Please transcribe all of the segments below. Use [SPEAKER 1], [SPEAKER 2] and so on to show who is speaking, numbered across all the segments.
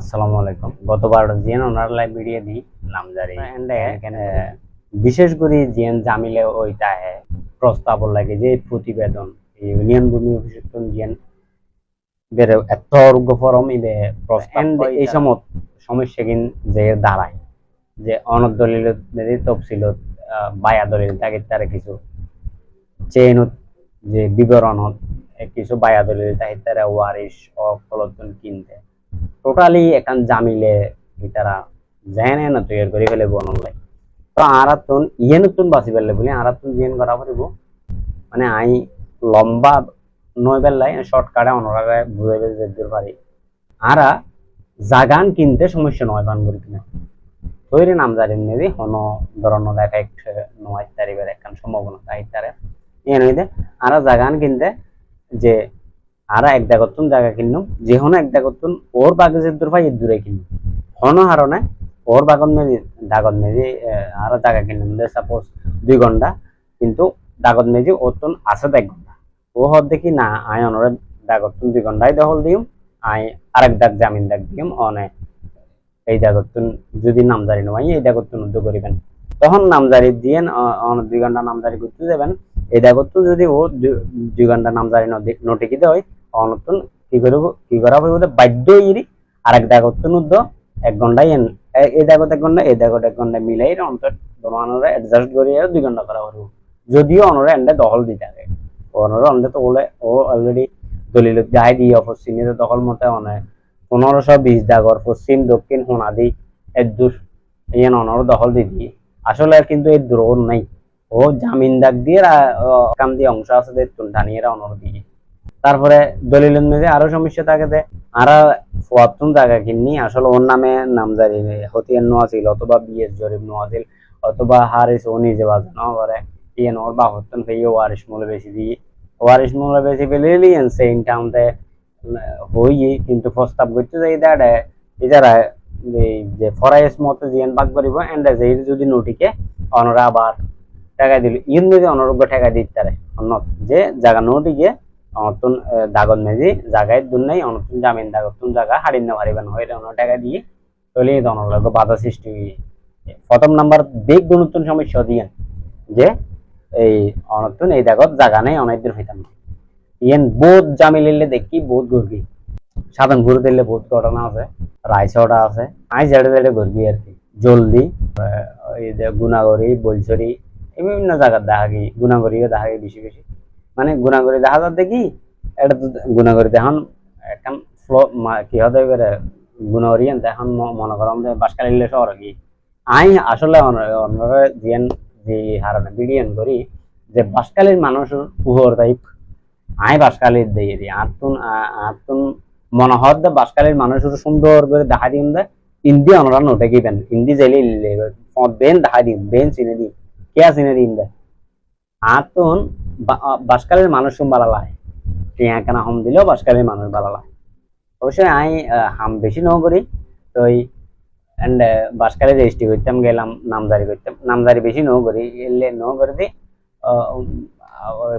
[SPEAKER 1] আসসালামু আলাইকুম। গতবার জিয়ান ওনার লাইভ ভিডিও দি নামজারি। এন্ড বিশেষ করে জিয়ান জামিলে ওইটা প্রস্তাব লাগে যে প্রতিবেদন ইউনিয়ন ভূমি বের এত ইবে প্রস্তাব এই সময় সমস্যা কিন যে দাঁড়ায় যে অনদলীল তফসিল বায়া দলিল তার কিছু চেইনত যে বিবরণত কিছু বায়া দলিল থাকে তারা ওয়ারিশ অকলতন কিনতে। টোটালি একান জামিলে ইতারা জেনে না তৈরি করে ফেলে বনন লাই তো আরাতুন ইয়ে নতুন বাঁচি পেলে বলি, আরাতুন জিয়েন করা পারিব মানে আই লম্বা নয় বেলাই শর্টকাটে অনরাগে বুঝাইবে যে দূর পারি। আরা জাগান কিনতে সমস্যা নয় বান করি কিনা। তৈরি নাম জানি নেবি হন ধরনের এক নয় তারিখের একখান সম্ভাবনা, তাই তারে। এ নইতে আরা জাগান কিনতে যে আরা এক দাগতুন জায়গা কিনুম যে হনো এক দাগতুন ওর বাগজের দূর পাই দূরে কিনুম হন হারনে ওর বাগন মেজি দাগত মেজি আরা জায়গা কিনুম সাপোজ দুই ঘণ্টা, কিন্তু দাগত মেজি ওতুন আছে এক ঘণ্টা। ও হদ দেখি, না আই অনরে দাগতুন দুই ঘন্টায় দখল দিম আই আরেক দাগ জামিন দাগ দিম অনে এই দাগতুন যদি নামজারি নয় এই দাগতুন উদ্যোগ করিবেন। তখন নামজারি দিয়ে অন দুই ঘণ্টা নামজারি করতে যাবেন। এই দাগতুন যদি ও দুই- দুই ঘণ্টা নামজারি নোটিকিতে হয় অনতুন কি করব, কি করা হইব বাধ্য ইরি আরেক দাগতুন উদ্য এক ঘন্টাই এন এই দাগত এক ঘণ্টা এই দাগত এক ঘণ্টা মিলাই অন্তত দোকানরে অ্যাডজাস্ট করি আর দুই ঘণ্টা করা হইব। যদিও অনরে এন্ডে দখল দিতে হবে। অনরে অন্ডে তো ওলে, ও অলরেডি দলিল যাই দিয়ে পশ্চিমে দখল মতে অনেক পনেরোশো বিশ দাগর পশ্চিম, দক্ষিণ সোনাদি এদুর ইয়ান অনর দখল দি দিয়ে। আসলে আর কিন্তু এই দ্রোণ নাই। ও জামিন দাগ দিয়ে কাম দিয়ে অংশ আছে যে টানিয়ে অনর দিয়ে। তারপরে মধ্যে আরও সমস্যা থাকে আরা ফুয়াতুন জায়গা কিনি আসলে ওর নামে নামজারি হতিয়ান নোয়াছিল অথবা বিএস জরিব নোয়াছিল অথবা হারিস ও নিজে বাজানো করে ইয়েন ওর বাহত্তন পেয়ে ওয়ারিশ মূল্য বেশি দিয়ে, ওয়ারিশ মূল্য বেশি পেলে লিয়েন সেই টাউনতে হই কিন্তু প্রস্তাব করতে যাই দাঁড়ে এছাড়া এই যে ফরাইস মতো জিয়ান বাগ করিব এন্ড যে যদি নোটিকে অনরা আবার টাকা দিল ইন যদি অনরোগ্য টাকা দিতে পারে। অন্য যে জায়গা নোটিকে অনতুন দাগত মেজি জাগায় দুন নাই, অনতুন জামিন দাগতুন জাগা হারিয়ে না পারিবেন হইলে অন্য টাকা দিয়ে চলে অনলগ বাধা সৃষ্টি হয়ে প্রথম নাম্বার, বেগ গুণতুন সমস্যা দিয়েন, যে এই অনতুন, এই দাগত জায়গা নেই অনেক দিন হইতাম না ইয়েন বহুত জামিলিলে দেখি বহুত গর্বি সাধারণ ঘুরে দিলে বহুত ঘটনা আছে রায়চড়া আছে, আই জেড়ে জেড়ে ঘুরবি আর কি। জলদি গুণাগরি, বলছরি, এই বিভিন্ন জায়গার দেখা গি গুণাগরিও দেখা গি বেশি বেশি। মানে গুণাগরি দেখা যার দেখি, এটা তো গুণাগরি দেখান, এখন ফ্লো কি হতে পারে গুণাগরি এখন ম- মনে করাম যে বাসকালিলে শহর কি? আই আসলে অন্যরা জিয়ান যে হারানে বিডিয়ান করি যে বাসকালীর মানুষের উপর তাই আই বাসকালির দিয়ে দিই আতুন আতুন মনে যে বাসকালীর মানুষের সুন্দর করে দেখা দিন দে। ইন্দি অনরা নোটে গিবেন ইন্দি জেলে বেন দেখা দিন। বেন চিনে দিন। কে চিনে দিন দে? আতুন বাসকালীর মানুষ বালা লাই টিয়া কেনা হম দিলেও বাসকালীর মানুষ বালা লাই অবশ্যই আহ, হাম বেশি ন করি। তো এন্ড বাসকালে রেজিস্ট্রি করতাম গেলাম নামজারি করতাম। নামজারি বেশি ন করি এলে ন করে দি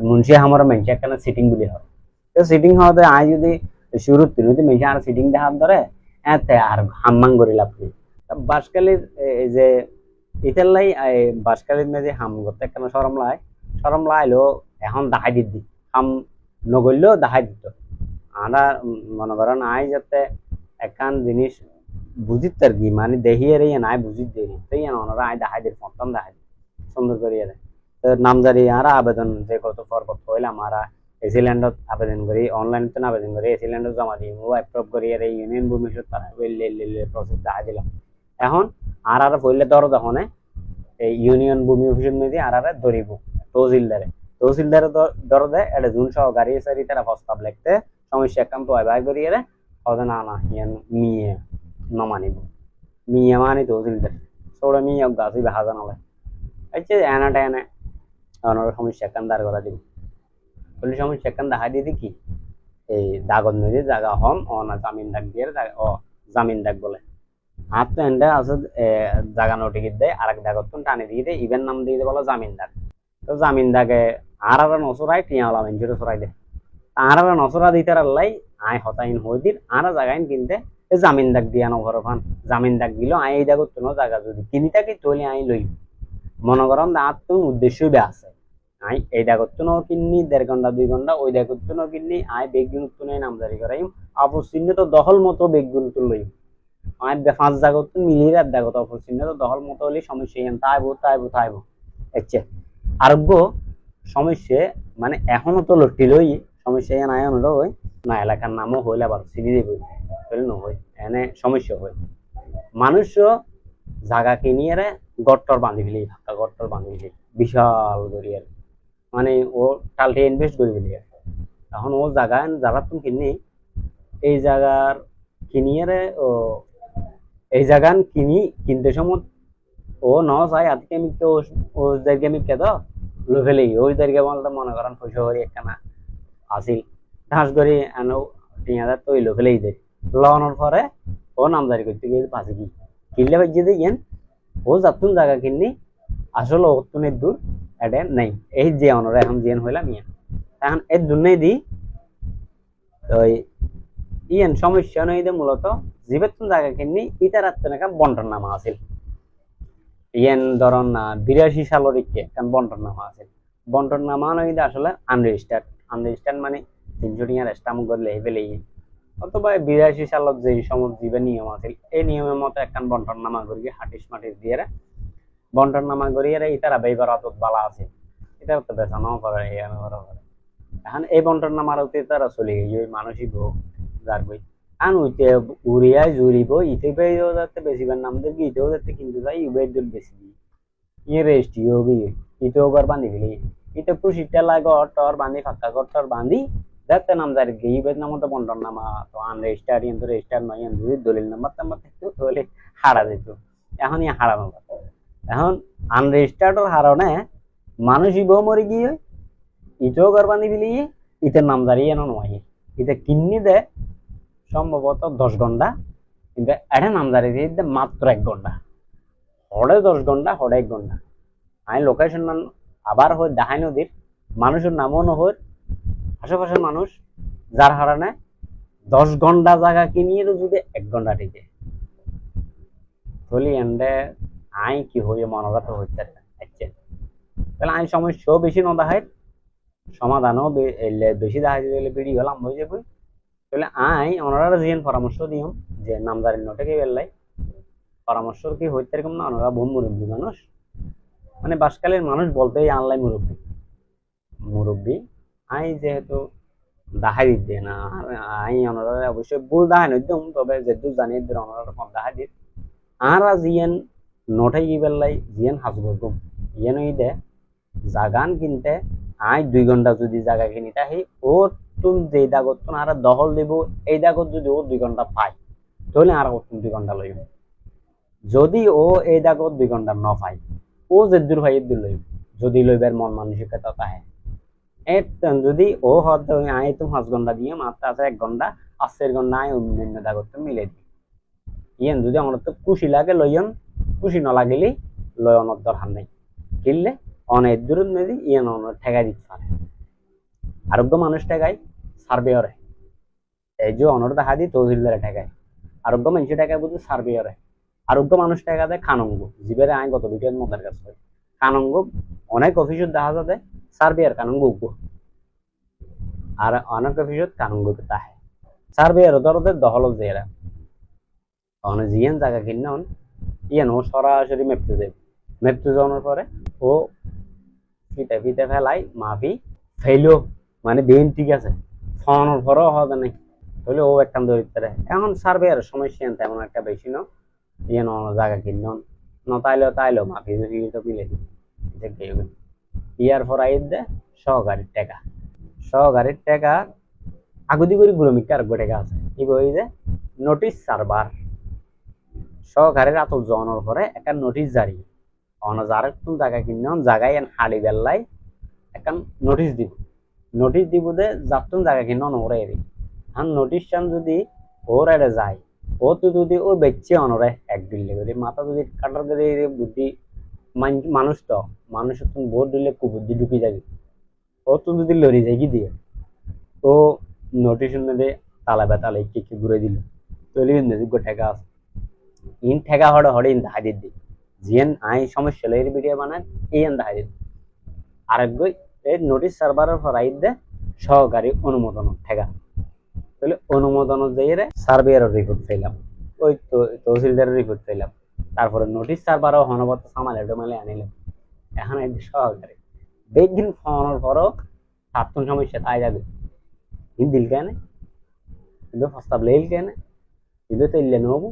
[SPEAKER 1] মুন্সি আমার মেনছে একখানা সিটিং বুলি হয়। তো সিটিং হওয়াতে আই যদি শুরু তিনি যদি মেনছে আর সিটিং দেখার ধরে এতে আর হাম্মাং করি লাভ করি বাসকালির যে ইতার লাই বাসকালির মেজে হাম করতে একখানা সরম লাই সরম লাইলো এখন দেখাই দিত হাম নগরলেও দেখাই দিত। আমরা মনে করেন আই যাতে একান জিনিস বুঝিত আর কি? মানে দেখিয়ে রে নাই বুঝিত দেরি তাই ওনারা আই দেখাই দিল প্রথম দেখাই দিল সুন্দর করিয়ে দেয় তো নামজারি আর আবেদন যে কত পর্বত হইলাম আর এসিল্যান্ডত আবেদন করি অনলাইন তো আবেদন করি এসিল্যান্ডত জমা দিই ও অ্যাপ্রুভ করিয়ে রে ইউনিয়ন ভূমি তারা প্রসেস দেখা দিলাম। এখন আর আর পড়লে ধরো তখন এই ইউনিয়ন ভূমি অফিসের মধ্যে আর আর ধরিব তহসিলদারে তহসিলদারে ধরো দেয় এটা জুন সহকারী সারি তারা প্রস্তাব লিখতে। সমস্যা একান্ত বাই করিয়ে রে হয়তো না না ইয়ান মিয়ে নমানিব মিয়া মানি তহসিলদার। সৌড়া মিয়া গাছি বাহাজা নলে আচ্ছা এনাটা এনে অনর সমস্যা একান দাঁড় করা দিব। বলি সমস্যা একান দেখা দিয়ে কি? এই দাগত নদী জায়গা হম না জামিন ডাক দিয়ে ও জামিন দাগ বলে। হাত তো এন্ডে আছে এ, জাগা নোটিকিত দেয় আর এক দাগত টানি দিয়ে দেয় ইভেন নাম দিয়ে দেয় বলে জামিন দাগ। তো জামিন দাগে মেঞ্চুরে সরাই দেয় আর আর নসরা দিতে আল্লাই আই হতাইন হই দিন আর জায়গায় কিনতে জামিন দাগ দিয়া নগর ফান। জামিন দাগ দিল, আই এই দাগত কোনো জায়গা যদি কিনি থাকি তলি আই লই মনে করেন আর তো উদ্দেশ্য বে আছে। আই এই দাগত তো কিনি দেড় ঘণ্টা, দুই ঘণ্টা, ওই দাগত তো কিনি আই বেগুন তো নাই নামজারি করাইম। অপচিহ্ন তো দহল মতো বেগুন তো লই আই পাঁচ জাগত তো মিলিয়ে আর দাগত অপচিহ্ন তো দহল মতো হলে সমস্যা তাইবো তাইবো তাইবো। আচ্ছা আরোগ্য সমস্যা মানে এখনও তো লটি লই, সমস্যা ইয়ান আয় হলো ওই, না এলাকার নামও হইলে আবার চিনি দেবই হইলে নহয় এনে সমস্যা হয়। মানুষ জাগা কিনিয়ে রে গট্টর বাঁধি ফেলি হাক্কা গট্টর বাঁধি ফেলি, বিশাল করি মানে ও টালটে ইনভেস্ট করে ফেলি আর এখন ও জায়গা যারা তুমি কিনি এই জায়গার কিনিয়ে রে ও, এই জায়গান কিনি, কিনতে সময় ও ন চাই আজকে আমি কেউ ও জায়গায় আমি কেদ লো ফেলি ওই জায়গায় বলতে মনে করেন পয়সা করি একখানা আসিল ঢাস করে আনো তিন হাজার তো ওই লো ফেলেই দেয় লওয়ানোর পরে ও নামদারি করতে গিয়ে পাশে কি? কিনলে বাজিয়ে দিয়ে ও যাতুন জায়গা কিননি, আসলে অতুনের দূর এটা নেই। এই যে অনরা এখন জিয়ান হইলাম ইয়া এখন এর দুর্নাই দি, ওই ইয়েন সমস্যা নই দে মূলত জীবেতন জায়গা কিননি, ইতার আত্মনাকা বন্টন নামা আছিল ইয়েন ধরন বিরাশি সালের ইকে কারণ বন্টন নামা আছিল বন্টন নামা নই আসলে আনরেজিস্টার্ড আনরেজিস্টার্ড মানে তিনশো টিয়ার অথবা বিরাশি সালত যে সমস্ত জীবের নিয়ম আছিল এই নিয়মের মতো একখান বন্টন নামা করি হাটিস মাটিস দিয়ে বন্টন নামা করিয়ে ইতারা বেবার বালা আছে। এটা তো বেচানো করে করে এখন এই বন্টন নামার উতে তারা চলে গেছে, ওই মানসিক হোক যার বই আন উইতে উড়িয়ায় জুড়িব, ইতে বেও যাতে বেশিবার নাম দেবে ইতেও যাতে কিন্তু যাই ইউবের দূর বেশি দিই। ইয়ে রেস্টি হবি ইতেও বার বান্ধি ফেলি। ইতে খুশি টেলা ঘর টর বান্ধি, ফাঁকা ঘর টর বান্ধি যাতে নাম যার গেই বেদ নাম তো বন্টন নামা, তো আন রেজিস্টার কিন্তু রেজিস্টার নয় যদি দলিল নাম্বার টাম্বার থাকতো তাহলে হারা যেত এখন ইয়ে হারানো এখন আনরেজিস্টার্ডর হারণে মানুষই বউ মরে গিয়ে ইটেও গরবানি বিলিয়ে ইতের নাম দাঁড়িয়ে নয়। ইতে কিন্নি দে সম্ভবত দশ ঘণ্টা, কিন্তু এটা নাম দাঁড়িয়ে দিয়ে মাত্র এক ঘণ্টা। হড়ে দশ ঘণ্টা, হড়ে এক ঘণ্টা। আমি লোকেশন মান আবার হয় দাহাই নদীর, মানুষের নামও নহর আশেপাশের মানুষ যার হারানে দশ ঘণ্টা জায়গা কিনিয়ে যদি এক ঘণ্টা টিকে। থলি এন্ডে আই কি হয়ে মনোগত হইতে আচ্ছা। তাহলে আই সমস্যাও বেশি ন দেখায় সমাধানও বেশি দেখা দিলে বেরিয়ে গেলাম হয়ে যাবে তাহলে আই ওনারা জিয়ান পরামর্শ দিও, যে নামদারি নোটে বেললাই। পরামর্শ কি হইতে এরকম না? ওনারা বহু মুরব্বী মানুষ। মানে বাসকালের মানুষ বলতেই আনলাই মুরব্বী। মুরব্বী, আই যেহেতু দাহাই দিতে না আই ওনারা অবশ্যই ভুল দাহাই নইতাম তবে যেহেতু জানি ওনারা কম দাহাই দিত। আর জিয়ান নোটাই গিবেলাই জিয়ান হাজবরগুম ইয়েন দে, জাগান কিনতে, আই দুই ঘণ্টা যদি জায়গা কিনি তাহি ও তুম যে দাগত আর দহল দিব, এই দাগত যদি ও দুই ঘণ্টা পায়, তাহলে আর তুমি দুই ঘণ্টা লইব। যদি ও এই দাগত দুই ঘণ্টা ন পায়, ও যে দূর ভাই দূর লইব, যদি লইবার মন মানসিকতা তাহে। যদি ও হত আই তুমি পাঁচ ঘণ্টা দিয়ে মাত্র আছে এক ঘণ্টা আশের ঘণ্টা আই অন্য দাগত মিলে দিই ইয়েন যদি আমার তো খুশি লাগে লইয়ন, খুশি ন লাগিলে লয়নের দরকার নেই। কিনলে অনেক দূর মেদি ইয়েন অনেক ঠেকাই দিতে পারে। আরোগ্য মানুষ ঠেকায় সার্ভেয়রে। এই যে অনর দেখা দি তহসিলদারে ঠেকায়। আরোগ্য মানুষ ঠেকায় বুঝি সার্ভেয়রে। আরোগ্য মানুষ ঠেকা দেয় খানঙ্গ। জীবের আইন গত ভিডিওর মধ্যে কাজ করে খানঙ্গ অনেক অফিসত দেখা যাতে সার্ভেয়ার কানঙ্গ উগ্র। আর অনেক অফিসত কানঙ্গ তাহে। সার্ভেয়ার দরদের দহলত যেরা অনেক জিয়ান জায়গা কিনে অন ইয়ান ও সরাসরি মেপতে যাবে মেপতে যাওয়ার পরে ও ফিতে ফিতে ফেলাই, মাফি ফেলো মানে বেন ঠিক আছে। ফোনের পরেও হবে নাই। তাহলে ও একটা দরিদ্র এখন সার্ভে আর সমস্যা এন তেমন একটা বেশি ন ইয়ে ন জায়গা কিন ন তাইলো তাইলো মাফি তো মিলে ইয়ার পর আইত দে, সহকারীর টাকা। সহকারীর টাকা, আগুদি করে গুরমিকা আর টাকা আছে। কি বই যে? নোটিশ সার্ভার সহকারীর আত জনের পরে একটা নোটিশ জারি। অনজার কোন জায়গা কিনে জায়গায় হাড়ি বেল্লাই একটা নোটিশ দিব। নোটিশ দিব দে যাতুন জায়গা কিনে নরে এরি আর নোটিশ চান যদি ওর এড়ে যায় ও তো যদি ও বেচছে অনরে এক দিলে। করে মাথা যদি কাটার করে বুদ্ধি মান- মানুষ তো মানুষ তুমি ভোট দিলে কুবুদ্ধি ঢুকি যাবে ও তো যদি লড়ি যায় কি দিয়ে, ও নোটিশ অনুযায়ী তালা বেতালে কি কি ঘুরে দিল। তৈলি যোগ্য ঠেকা আছে। ইন ঠেকা হড়ে হড়ে ইন দাহাই দিদি জিয়েন আই সমস্যা লইর ভিডিও বানান এই ইন দাহাই দিদি আরেক গই এই নোটিশ সার্ভারের ফরাই দে সহকারী অনুমোদন ঠেকা। তাহলে অনুমোদন দিয়ে সার্ভেয়ারের রিপোর্ট চাইলাম ওই তো, তহসিলদারের রিপোর্ট চাইলাম তারপরে নোটিশ সার্ভারও হনবত সামালে ডোমালে আনিলাম। এখন এই সহকারী। বেগিন ফোনের পরও সাতক্ষণ সমস্যা তাই যাবে। দিল কেন? ইবে প্রস্তাব লেইল কেন? ইবে তো ইল্লে নব?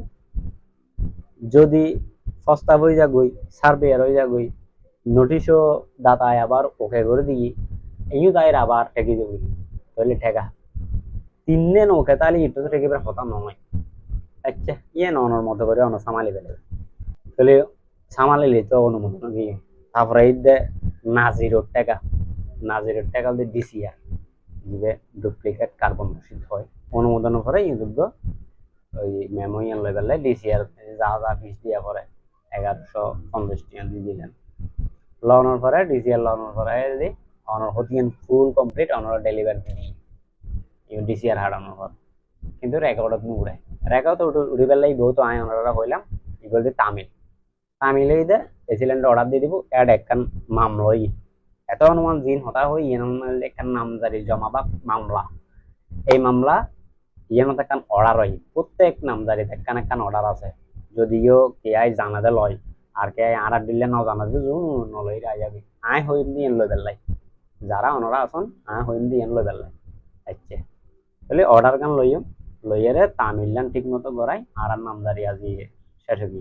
[SPEAKER 1] যদি প্রস্তাব হয়ে যা গই সার্ভেয়ার হয়ে যা গই নোটিশও দাতায় আবার ওকে করে দিই এইও দায়ের আবার ঠেকি দেবো তাহলে ঠেকা তিন দিন ওকে তাহলে ইটো ঠেকে হতা নয় আচ্ছা ইয়ে ননের মতো করে অন সামালি ফেলে তাহলে সামালিলে তো অনুমোদন দিয়ে তারপরে এই দে নাজিরোর টাকা নাজিরোর টাকা দিয়ে ডিসিআর যে ডুপ্লিকেট কার্বন রসিদ হয় অনুমোদনের পরে যোগ্য ওই মেমোরিয়াল লেভেলে ডিসিআর যা যা ফিস দিয়া পরে এগারোশো পঞ্চাশ টাকা দিয়ে দিলেন লনের পরে ডিসিআর লনের পরে যদি অনার হতিয়ান ফুল কমপ্লিট অনার ডেলিভারি দিই ডিসিআর হারানোর পর কিন্তু রেকর্ডত নুড়ে রেকর্ড উড়ি পেলাই বহুত আয় ওনারা হইলাম ইগুলো দিয়ে তামিল তামিলেই দে এসিলেন্ড অর্ডার দিয়ে দিব এড একখান মামলই এত অনুমান জিন হতা হই ইয়েন একখান নামজারি জমা বা মামলা এই মামলা ইয়েন একখান অর্ডার হয় প্রত্যেক নামজারি একখান একখান অর্ডার আছে যদিও কে আই জানাতে লয় আর কে আড়ার দিলে ন জানাতে জুন নলই রাই যাবি আয় হইম দিয়ে লই বেলাই যারা অনরা আছেন, আয় হইম দিয়ে লই বেলাই আচ্ছা। তাহলে অর্ডার গান লইম লইয়ারে তামিললান ঠিক মতো গড়াই, আর নামদারি আজি শেষ হবি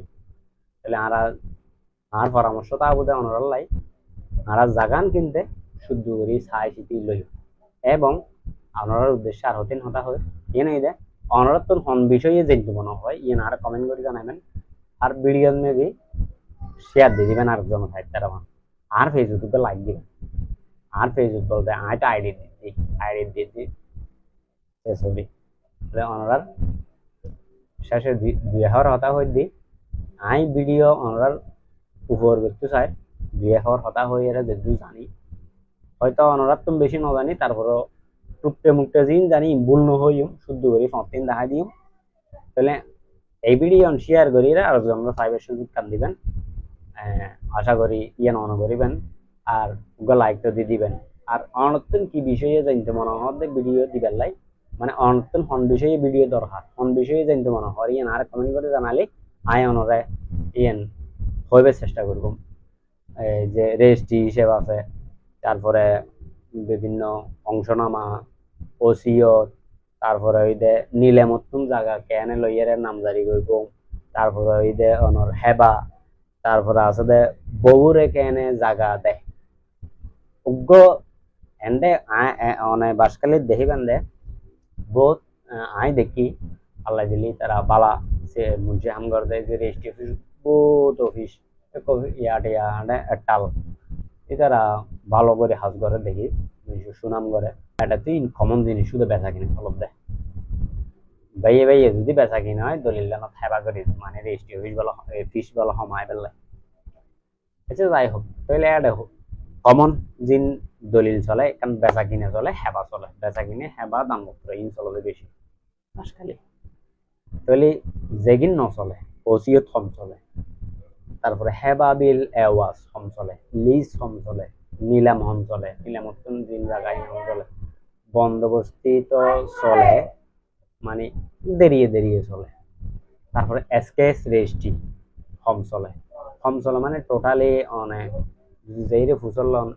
[SPEAKER 1] তাহলে আর আর পরামর্শ তা বোধ আর জাগান কিনতে শুদ্ধ করে ছাই চিতি লই এবং আপনার উদ্দেশ্যে আর হতেন হতা হয় ইয়ে নাই দে। অনরাত তোর হন বিষয়ে যেতে মনে হয় ইয়ে আর কমেন্ট করে জানাবেন আর ভিডিও মেবি শেয়ার দিয়ে দিবেন আর জন থাকতে আমার। আর ফেসবুকে লাইক দিবেন। আর ফেসবুক বলতে আইটা আইডি দিই। আইডি দিয়ে দিই। ছবি। অনরার শেষে দুই হাওয়ার হতা হয়ে দি আই ভিডিও অনরার উপর ব্যক্তি চাই। দুই হাওয়ার হতা হয়ে এরা যেহেতু জানি। হয়তো অনরার তুমি বেশি নজানি, তারপরও টুকটে মুকটে জিন জানি, ভুল নহইম শুদ্ধ করি ফতিন দেখা দিও। তাহলে এই ভিডিও শেয়ার করি আর জন সাইবার সুযোগ কান দিবেন। আশা করি ইয়ে অন করিবেন আর লাইক তো দিয়ে দিবেন। আর অনতন কি বিষয়ে জানতে মনে হয় ভিডিও দিবেন লাইক মানে অনতন হন বিষয়ে ভিডিও দরকার। হন বিষয়ে জানতে মনে হয়, ইয়ান আর কমেন্ট করে জানালে আই অনরে ইয়ান হইবে চেষ্টা করব এই যে রেজিস্ট্রি হিসেবে আছে, তারপরে বিভিন্ন অংশনামা ওসিও তারপরে ওই দে নীলে মতুন জায়গা, কেনে লইয়ারে নামজারি করব, তারপরে ওই দে অনর হেবা তারপরে আছে দে বউরে কেনে জায়গা দে। উগ্র এন্ডে অনে বাসকালি দেখিবেন দে বহুত আই দেখি আল্লাহ দিলি তারা বালা, সে মুঝে হাম করে দেয় যে রেজিস্ট্রি অফিস বহুত অফিস ইয়াটে ইয়াটে টাল এটারা ভালো করে হাজ করে দেখি সুনাম করে এটা তুই কমন জিনিস, শুধু বেচা কিনে, অলপ দেয় বাইয়ে বাইয়ে যদি বেচা কিনে হয় দলিল না থাইবা করে মানে রেজিস্ট্রি অফিস বলা ফিস বলা সময় পেলে আচ্ছা যাই হোক তাহলে কমন জিন দলিল চলে কারণ বেচা কিনে চলে হেবা চলে। বেচা কিনে হেবা দাম ইন চলে বেশি খালি। তাহলে জেগিন নচলে ওসিও থম চলে। তারপরে হেবা বিল এওয়াজ হম চলে, লিজ হম চলে, নিলাম হম চলে নিলামতন দিন জায়গায় চলে। বন্দোবস্তি তো চলে মানে দেরিয়ে দেরিয়ে চলে। তারপরে এসকেএস রেজিস্ট্রি হম চলে। হম চলে মানে টোটালি অনেক যেইরে লন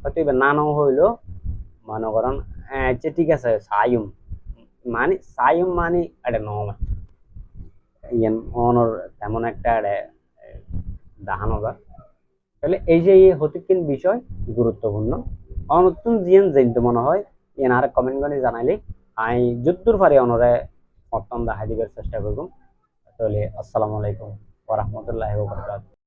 [SPEAKER 1] হয়তো এবার নানাও হইল মনে করেন আচ্ছা ঠিক আছে সায়ুম মানে সায়ুম মানে এটা নয় ইয়ান অনর তেমন একটা দেখানো যায় তাহলে এই যে এই হতিকিন বিষয় গুরুত্বপূর্ণ। অনতুন জিয়ান জানতে মনে হয় আর কমেন্ট করে জানাইলে আমি যুদ্ধর পারি অনরে মতন দেখা দিবার চেষ্টা করব তাহলে আসসালামু আলাইকুম ওরহমতুল্লাহ বরকাত